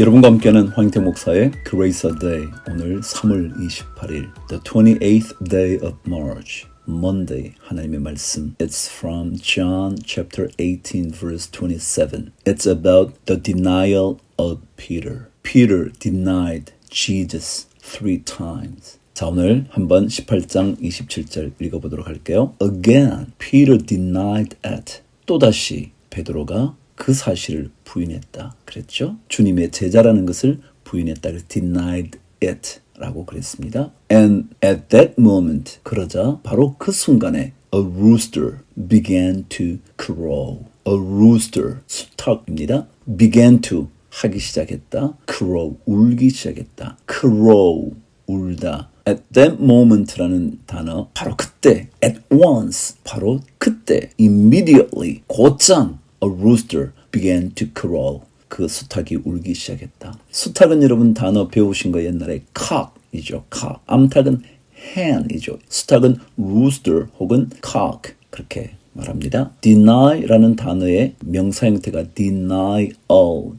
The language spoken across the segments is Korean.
여러분과 함께하는 황태 목사의 Grace a Day 오늘 3월 28일 The 28th day of March Monday 하나님의 말씀 It's from John chapter 18 verse 27 It's about the denial of Peter Peter denied Jesus three times 자 오늘 한번 18장 27절 읽어보도록 할게요 Again Peter denied it 또다시 베드로가 그 사실을 부인했다 그랬죠. 주님의 제자라는 것을 부인했다. 그래서 denied it 라고 그랬습니다. And at that moment 그러자 바로 그 순간에 a rooster began to crow. a rooster 수탉입니다. began to 하기 시작했다. crow 울기 시작했다. crow 울다. at that moment라는 단어 바로 그때 at once 바로 그때 immediately 곧장 a rooster began to crow. 그 수탉이 울기 시작했다. 수탉은 여러분 단어 배우신 거 옛날에 cock이죠. cock. 암탉은 hen이죠. 수탉은 rooster 혹은 cock 그렇게 말합니다. deny라는 단어의 명사 형태가 denial.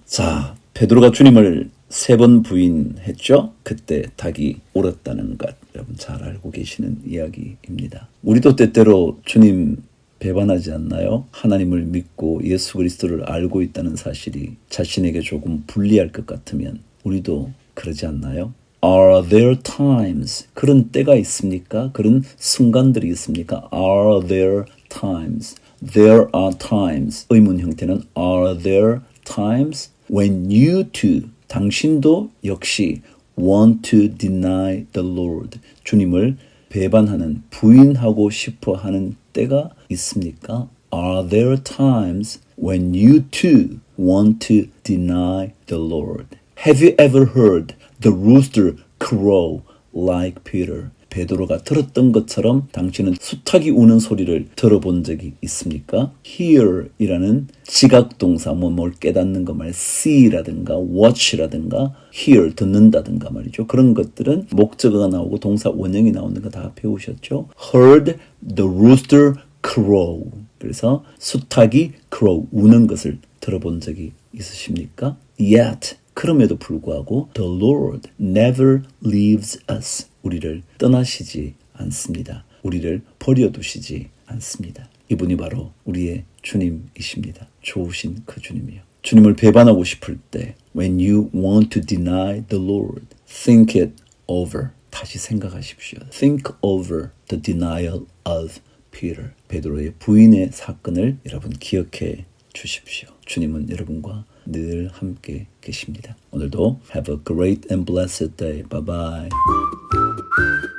자, 베드로가 주님을 세 번 부인했죠. 그때 닭이 울었다는 것 여러분 잘 알고 계시는 이야기입니다. 우리도 때때로 주님 배반하지 않나요? 하나님을 믿고 예수 그리스도를 알고 있다는 사실이 자신에게 조금 불리할 것 같으면 우리도 그러지 않나요? Are there times 그런 때가 있습니까? 그런 순간들이 있습니까? Are there times? There are times 의문 형태는 Are there times when you too 당신도 역시 want to deny the Lord 주님을 배반하는 부인하고 싶어 하는 때가 있습니까? Are there times when you too want to deny the Lord? Have you ever heard the rooster crow like Peter? 베드로가 들었던 것처럼 당신은 수탉이 우는 소리를 들어본 적이 있습니까? hear이라는 지각 동사 뭐뭘 깨닫는 거 말 see라든가 watch라든가 hear 듣는다든가 말이죠. 그런 것들은 목적어가 나오고 동사 원형이 나오는 거 다 배우셨죠? heard the rooster crow. 그래서 수탉이 crow 우는 것을 들어본 적이 있으십니까? Yet 그럼에도 불구하고 the Lord never leaves us. 우리를 떠나시지 않습니다. 우리를 버려두시지 않습니다. 이분이 바로 우리의 주님이십니다. 좋으신 그 주님이요. 주님을 배반하고 싶을 때 when you want to deny the Lord, think it over. 다시 생각하십시오. Think over the denial of Peter. 베드로의 부인의 사건을 여러분 기억해 주십시오. 주님은 여러분과 늘 함께 계십니다. 오늘도 have a great and blessed day. Bye bye.